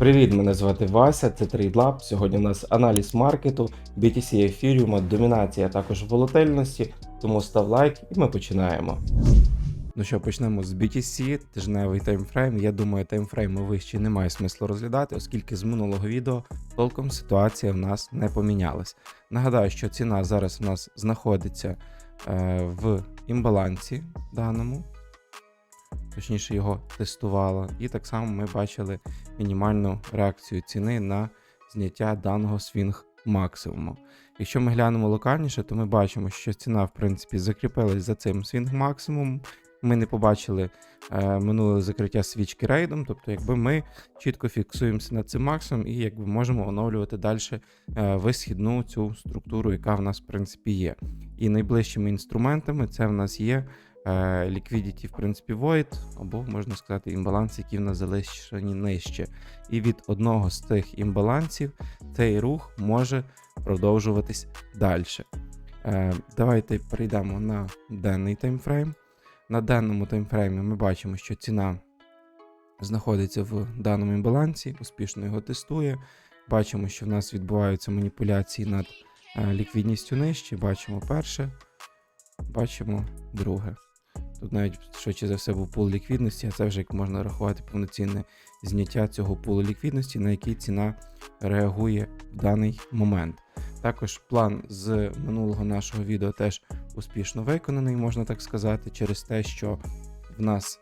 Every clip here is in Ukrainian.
Привіт, мене звати Вася, це TradeLab. Сьогодні у нас аналіз маркету, BTC ефіріума, домінація, а також волатильності. Тому став лайк і ми починаємо. Ну що, почнемо з BTC, тижневий таймфрейм. Я думаю, таймфрейми вищі немає смислу розглядати, оскільки з минулого відео толком ситуація в нас не помінялась. Нагадаю, що ціна зараз у нас знаходиться е, в імбалансі даному. Точніше, його тестувала. І так само ми бачили мінімальну реакцію ціни на зняття даного свінг максимуму. Якщо ми глянемо локальніше, то ми бачимо, що ціна, в принципі, закріпилась за цим свінг максимумом. Ми не побачили е, минуле закриття свічки рейдом, тобто, якби ми чітко фіксуємося на цим максимум і якби можемо оновлювати далі е, висхідну цю структуру, яка в нас в принципі є. І найближчими інструментами це в нас є Liquidity, в принципі, Void, або можна сказати, імбаланс, які в нас залишені нижче. І від одного з тих імбалансів цей рух може продовжуватись далі. Е, давайте перейдемо на денний таймфрейм. На денному таймфреймі ми бачимо, що ціна знаходиться в даному імбалансі, успішно його тестує. Бачимо, що в нас відбуваються маніпуляції над е, ліквідністю нижче. Бачимо перше, бачимо друге. Тут навіть швидше за все був пул ліквідності, а це вже як можна рахувати повноцінне зняття цього пулу ліквідності, на який ціна реагує в даний момент. Також план з минулого нашого відео теж успішно виконаний, можна так сказати, через те, що в нас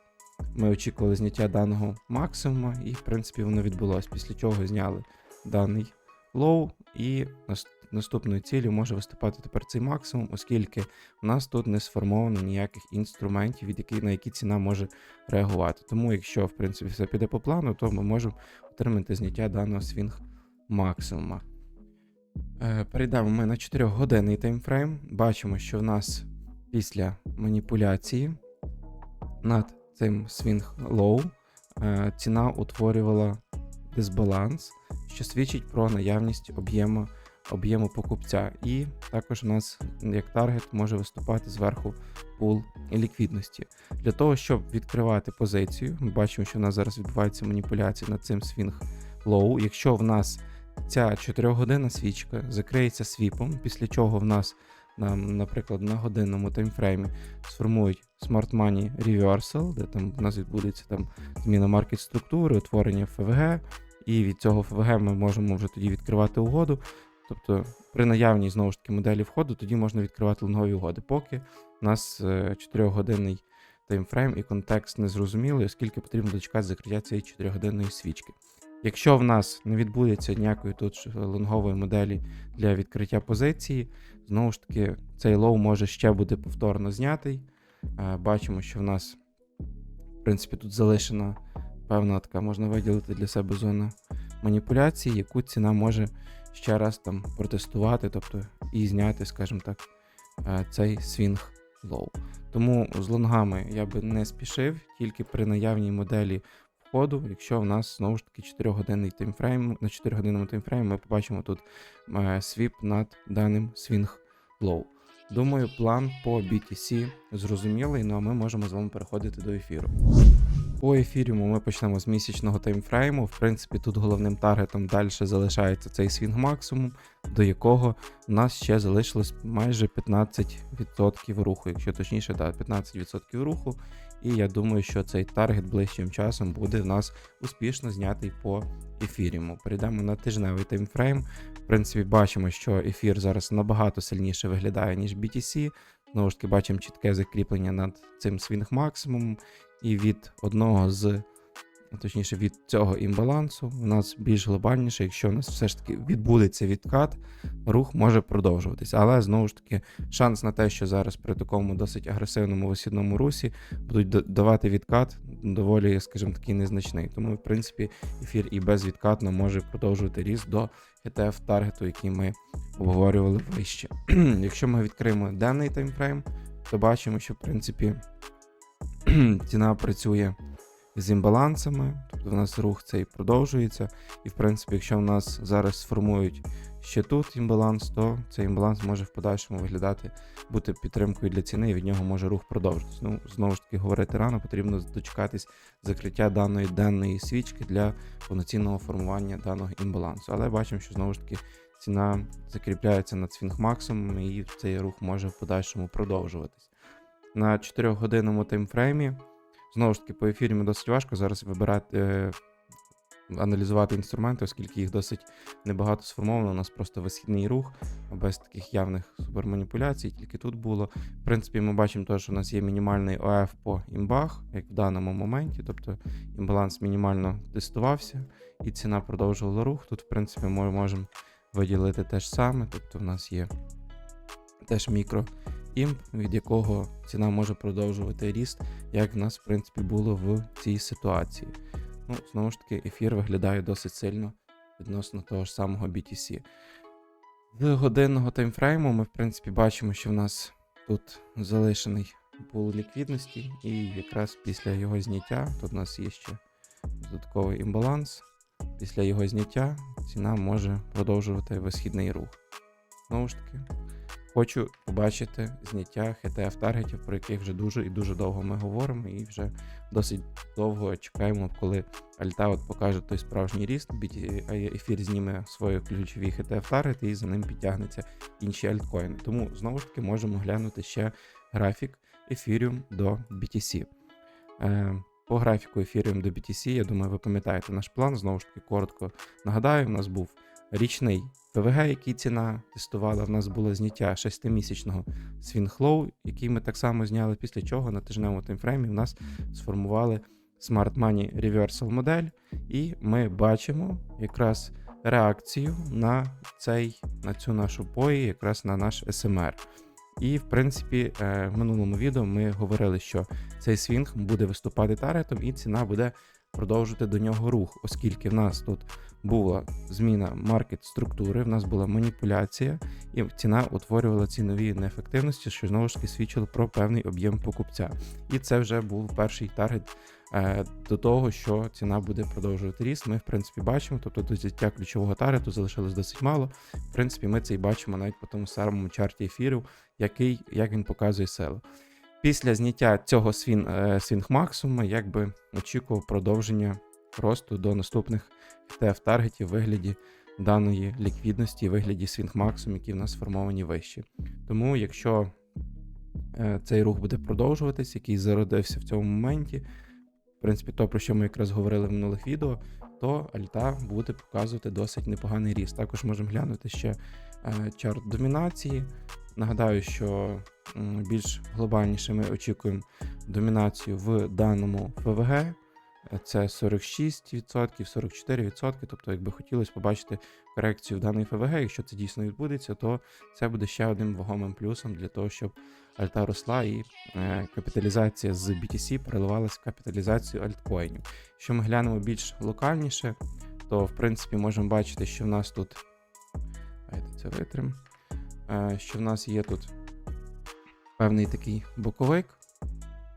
ми очікували зняття даного максимуму, і, в принципі, воно відбулося. Після чого зняли даний лоу, і нас- наступною цілею може виступати тепер цей максимум, оскільки в нас тут не сформовано ніяких інструментів, від яких, на які ціна може реагувати. Тому, якщо в принципі все піде по плану, то ми можемо отримати зняття даного свінг максимума. Е, Перейдемо ми на 4-годинний таймфрейм. Бачимо, що в нас після маніпуляції над цим свінг лоу е, ціна утворювала дисбаланс, що свідчить про наявність об'єму об'єму покупця. І також у нас як таргет може виступати зверху пул ліквідності. Для того, щоб відкривати позицію, ми бачимо, що в нас зараз відбувається маніпуляція над цим свінг лоу. Якщо в нас ця 4-годинна свічка закриється свіпом, після чого в нас, нам, наприклад, на годинному таймфреймі сформують Smart Money Reversal, де там в нас відбудеться там зміна маркет структури, утворення ФВГ, і від цього ФВГ ми можемо вже тоді відкривати угоду. Тобто при наявній знову ж таки моделі входу тоді можна відкривати лонгові угоди, поки у нас 4-годинний таймфрейм і контекст не зрозумілий, оскільки потрібно дочекати закриття цієї 4-годинної свічки. Якщо в нас не відбудеться ніякої тут лонгової моделі для відкриття позиції, знову ж таки, цей лоу може ще бути повторно знятий. Е, Бачимо, що в нас, в принципі, тут залишена певна така, можна виділити для себе зона маніпуляції, яку ціна може ще раз там протестувати, тобто і зняти, скажімо так, е, цей свінг лоу. Тому з лонгами я би не спішив, тільки при наявній моделі входу, якщо в нас знову ж таки 4-годинний таймфрейм, на 4-годинному таймфреймі ми побачимо тут е, свіп над даним свінг лоу. Думаю, план по BTC зрозумілий, ну а ми можемо з вами переходити до ефіру. По ефіріуму ми почнемо з місячного таймфрейму. В принципі, тут головним таргетом далі залишається цей свінг максимум, до якого у нас ще залишилось майже 15% руху, якщо точніше, так, 15% руху. І я думаю, що цей таргет ближчим часом буде в нас успішно знятий по ефіріуму. Перейдемо на тижневий таймфрейм. В принципі, бачимо, що ефір зараз набагато сильніше виглядає, ніж BTC. Знову ж таки, бачимо чітке закріплення над цим свінг максимумом. І від одного з, точніше, від цього імбалансу у нас більш глобальніше, якщо у нас все ж таки відбудеться відкат, рух може продовжуватися. Але знову ж таки, шанс на те, що зараз при такому досить агресивному висідному русі будуть давати відкат, доволі, скажімо такий, незначний. Тому, в принципі, ефір і безвідкатно може продовжувати ріст до ETF таргету, який ми обговорювали вище. Якщо ми відкриємо денний таймфрейм, то бачимо, що в принципі ціна працює з імбалансами, тобто в нас рух цей продовжується. І, в принципі, якщо в нас зараз сформують ще тут імбаланс, то цей імбаланс може в подальшому виглядати, бути підтримкою для ціни, і від нього може рух продовжитись. Ну, знову ж таки, говорити рано, потрібно дочекатись закриття даної денної свічки для повноцінного формування даного імбалансу. Але бачимо, що знову ж таки ціна закріпляється над свінгмаксом, і цей рух може в подальшому продовжуватись. На 4-годинному таймфреймі, знову ж таки, по ефірі досить важко зараз вибирати. е, Аналізувати інструменти, оскільки їх досить небагато сформовано. У нас просто висхідний рух, без таких явних суперманіпуляцій, тільки тут було. В принципі, ми бачимо, те, що у нас є мінімальний ОФ по імбах, як в даному моменті. Тобто імбаланс мінімально тестувався, і ціна продовжувала рух. Тут, в принципі, ми можемо виділити те ж саме. Тобто, в нас є теж мікро імп, від якого ціна може продовжувати ріст, як в нас, в принципі, було в цій ситуації. Ну, знову ж таки, ефір виглядає досить сильно відносно того ж самого BTC. З годинного таймфрейму ми, в принципі, бачимо, що в нас тут залишений пул ліквідності, і якраз після його зняття, тут у нас є ще додатковий імбаланс. Після його зняття ціна може продовжувати висхідний рух. Знову ж таки, хочу побачити зняття HTF таргетів, про яких вже дуже і дуже довго ми говоримо, і вже досить довго чекаємо, коли Альта от покаже той справжній ріст, ефір зніме свої ключові HTF таргети і за ним підтягнуться інші альткоїни. Тому знову ж таки можемо глянути ще графік Ethereum до BTC. Е, по графіку Ethereum до BTC, я думаю, ви пам'ятаєте наш план. Знову ж таки, коротко нагадаю, у нас був річний ПВГ, який ціна тестувала. В нас було зняття 6-місячного свінхлоу, який ми так само зняли, після чого на тижневому таймфреймі в нас сформували Smart Money Reversal модель, і ми бачимо якраз реакцію на цей, на цю нашу пої, якраз на наш SMR. І, в принципі, е, в минулому відео ми говорили, що цей свінг буде виступати таргетом, і ціна буде продовжувати до нього рух, оскільки в нас тут була зміна маркет структури, в нас була маніпуляція, і ціна утворювала цінові неефективності, що знову ж таки свідчило про певний об'єм покупця. І це вже був перший таргет е, до того, що ціна буде продовжувати ріст. Ми, в принципі, бачимо, тобто до взяття ключового таргету залишилось досить мало. В принципі, ми це і бачимо навіть по тому самому чарті ефірів, який, як він показує село. Після зняття цього свін, е, свінг-максимуму, якби очікував продовження росту до наступних ТФ таргетів в вигляді даної ліквідності, в вигляді свінг-максимум, які в нас сформовані вищі. Тому, якщо е, цей рух буде продовжуватись, який зародився в цьому моменті, в принципі, то, про що ми якраз говорили в минулих відео, то альта буде показувати досить непоганий ріст. Також можемо глянути ще е, чарт домінації. Нагадаю, що більш глобальніше ми очікуємо домінацію в даному ФВГ. Це 46%, 44%. Тобто, якби хотілося побачити корекцію в даний ФВГ, якщо це дійсно відбудеться, то це буде ще одним вагомим плюсом для того, щоб альта росла і е, капіталізація з BTC переливалася в капіталізацію альткоїнів. Якщо ми глянемо більш локальніше, то в принципі можемо бачити, що в нас тут. Давайте це витрим. Е, що в нас є тут певний такий боковик,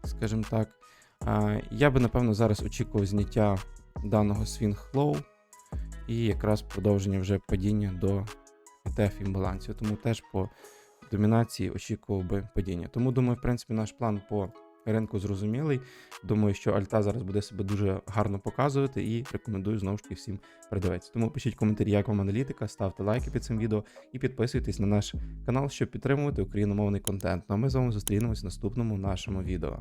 скажімо так. Е, Я би, напевно, зараз очікував зняття даного swing low і якраз продовження вже падіння до ETF імбалансів. Тому теж по домінації очікував би падіння. Тому думаю, в принципі, наш план по ринку зрозумілий. Думаю, що Альта зараз буде себе дуже гарно показувати і рекомендую знову ж таки всім придивитися. Тому пишіть коментарі, як вам аналітика, ставте лайки під цим відео і підписуйтесь на наш канал, щоб підтримувати україномовний контент. Ну а ми з вами зустрінемось в наступному нашому відео.